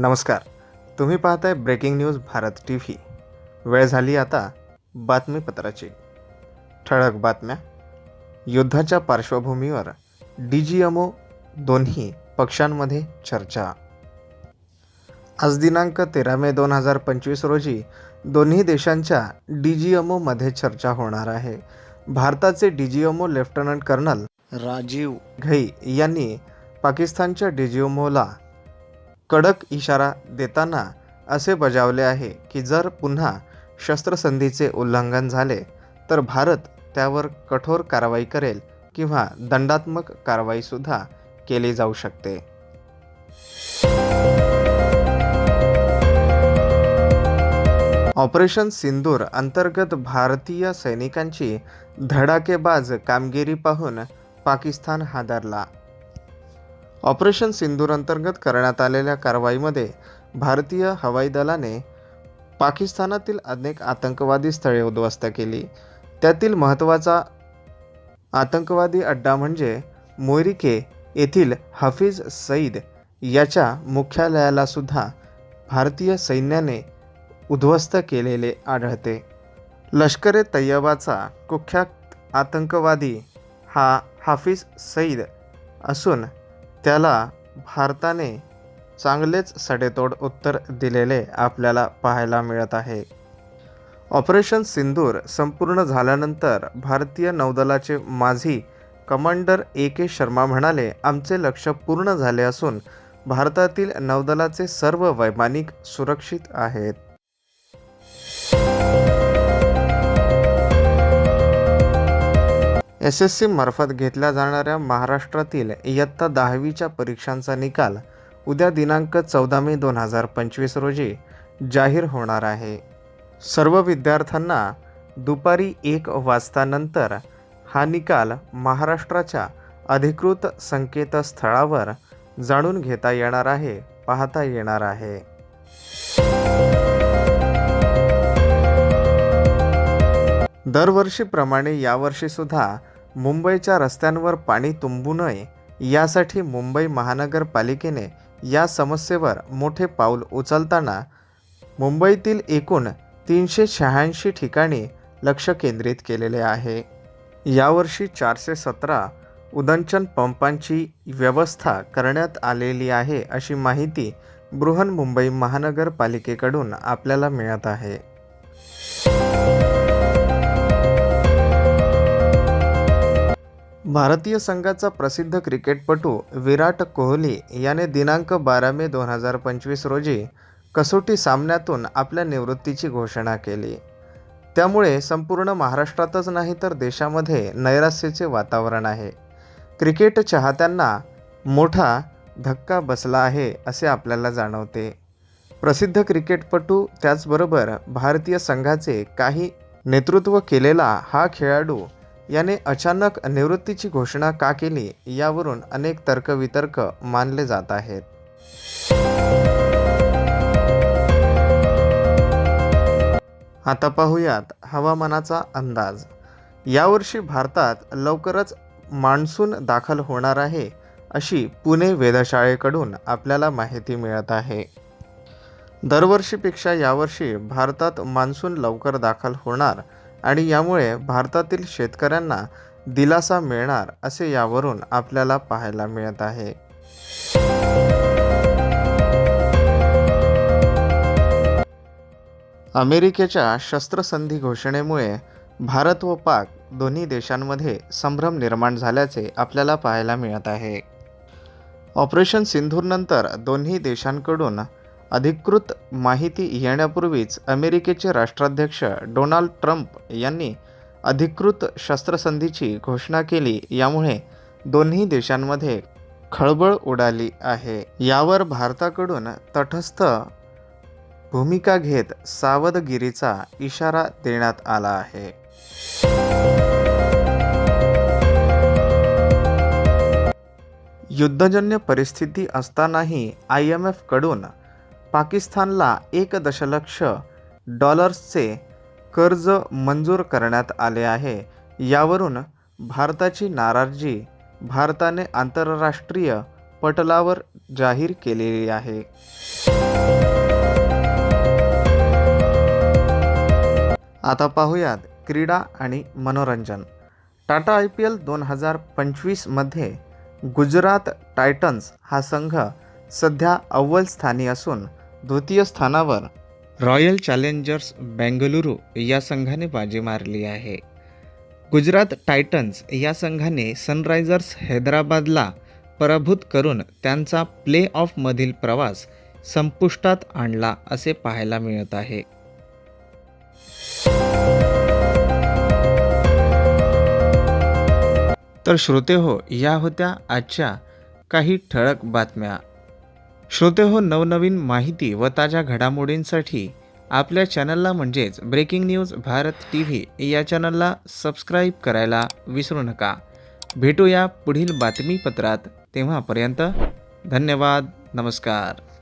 नमस्कार. तुम्ही पाहताय breaking news Bharat T V वेळ झाली आता बातमीपत्राची. ठळक बातम्या. युद्धाच्या पार्श्वभूमीवर डी जी एम ओ दोन्ही पक्षांमध्ये चर्चा. आज दिनांक तेरा मे दोन हजार पंचवीस रोजी दोन्ही देशांच्या डी जी एम ओमध्ये चर्चा होणार आहे. भारताचे D G M O lieutenant colonel Rajiv Ghai यांनी पाकिस्तानच्या डी जी एम ओला कडक इशारा देताना असे बजावले आहे की जर पुन्हा शस्त्रसंधीचे उल्लंघन झाले तर भारत त्यावर कठोर कारवाई करेल किंवा दंडात्मक कारवाईसुद्धा केली जाऊ शकते. ऑपरेशन सिंदूर अंतर्गत भारतीय सैनिकांची धडाकेबाज कामगिरी पाहून पाकिस्तान हादरला. ऑपरेशन सिंधूर अंतर्गत करण्यात आलेल्या कारवाईमध्ये भारतीय हवाई दलाने पाकिस्तानातील अनेक आतंकवादी स्थळे उद्ध्वस्त केली. त्यातील महत्त्वाचा आतंकवादी अड्डा म्हणजे मोरिके येथील हफीज सईद याच्या मुख्यालयालासुद्धा भारतीय सैन्याने उद्ध्वस्त केलेले आढळते. लष्करे ए तय्यबाचा कुख्यात आतंकवादी हा हाफिज सईद असून त्याला भारताने चांगलेच सडेतोड उत्तर दिलेले आपल्याला पाहायला मिळत आहे. ऑपरेशन सिंदूर संपूर्ण झाल्यानंतर भारतीय नौदलाचे माझी कमांडर ए के शर्मा म्हणाले आमचे लक्ष पूर्ण झाले असून भारतातील नौदलाचे सर्व वैमानिक सुरक्षित आहेत. एस एस सीमार्फत घेतल्या जाणाऱ्या महाराष्ट्रातील इयत्ता दहावीच्या परीक्षांचा निकाल उद्या दिनांक चौदा मे दोन हजार पंचवीस रोजी जाहीर होणार आहे. सर्व विद्यार्थ्यांना दुपारी एक वाजतानंतर हा निकाल महाराष्ट्राच्या अधिकृत संकेतस्थळावर जाणून घेता येणार आहे पाहता येणार आहे. दरवर्षीप्रमाणे यावर्षीसुद्धा मुंबईच्या रस्त्यांवर पाणी तुंबू नये यासाठी मुंबई महानगरपालिकेने या समस्येवर मोठे पाऊल उचलताना मुंबईतील एकूण तीनशे शहाऐंशी ठिकाणी लक्ष केंद्रित केलेले आहे. यावर्षी चारशे सतरा उदंचन पंपांची व्यवस्था करण्यात आलेली आहे अशी माहिती बृहन्मुंबई महानगरपालिकेकडून आपल्याला मिळत आहे. भारतीय संघाचा प्रसिद्ध क्रिकेटपटू विराट कोहली याने दिनांक बारा मे दोन हजार पंचवीस रोजी कसोटी सामन्यातून आपल्या निवृत्तीची घोषणा केली. त्यामुळे संपूर्ण महाराष्ट्रातच नाही तर देशामध्ये नैराश्याचे वातावरण आहे. क्रिकेट चाहत्यांना मोठा धक्का बसला आहे असे आपल्याला जाणवते. प्रसिद्ध क्रिकेटपटू त्याचबरोबर भारतीय संघाचे काही नेतृत्व केलेला हा खेळाडू याने अचानक निवृत्तीची घोषणा का केली यावरून अनेक तर्कवितर्क मानले जात आहेत. आता पाहूयात हवामानाचा अंदाज. यावर्षी भारतात लवकरच मान्सून दाखल होणार आहे अशी पुणे वेधशाळेकडून आपल्याला माहिती मिळत आहे. दरवर्षीपेक्षा यावर्षी भारतात मान्सून लवकर दाखल होणार आणि यामुळे भारतातील शेतकऱ्यांना दिलासा मिळणार असे यावरून आपल्याला पाहायला मिळत आहे. अमेरिकेच्या शस्त्रसंधी घोषणेमुळे भारत व पाक दोन्ही देशांमध्ये संभ्रम निर्माण झाल्याचे आपल्याला पाहायला मिळत आहे. ऑपरेशन सिंधूरनंतर दोन्ही देशांकडून अधिकृत माहिती येण्यापूर्वीच अमेरिकेचे राष्ट्राध्यक्ष डोनाल्ड ट्रम्प यांनी अधिकृत शस्त्रसंधीची घोषणा केली. यामुळे दोन्ही देशांमध्ये खळबळ उडाली आहे. यावर भारताकडून तटस्थ भूमिका घेत सावधगिरीचा इशारा देण्यात आला आहे. युद्धजन्य परिस्थिती असतानाही आय एम एफकडून पाकिस्तानला एक दशलक्ष डॉलर्सचे कर्ज मंजूर करण्यात आले आहे. यावरून भारताची नाराजी भारताने आंतरराष्ट्रीय पटलावर जाहीर केलेली आहे. आता पाहूयात क्रीडा आणि मनोरंजन. टाटा आय पी एल दोन हजार पंचवीसमध्ये गुजरात टायटन्स हा संघ सध्या अव्वल स्थानी असून द्वितीय स्थानावर. रॉयल चॅलेंजर्स बेंगलुरू या संघाने बाजी मारली आहे. गुजरात टायटन्स या संघाने सनरायझर्स हैदराबादला पराभूत करून त्यांचा प्ले ऑफमधील प्रवास संपुष्टात आणला असे पाहायला मिळत आहे. तर श्रोते हो या होत्या आजच्या काही ठळक बातम्या. श्रोते हो नवनवीन माहिती व ताज्या घडामोडींसाठी आपल्या चॅनलला म्हणजेच breaking news Bharat T V या चॅनलला सबस्क्राईब करायला विसरू नका. भेटूया पुढील बातमीपत्रात. तेव्हापर्यंत धन्यवाद नमस्कार.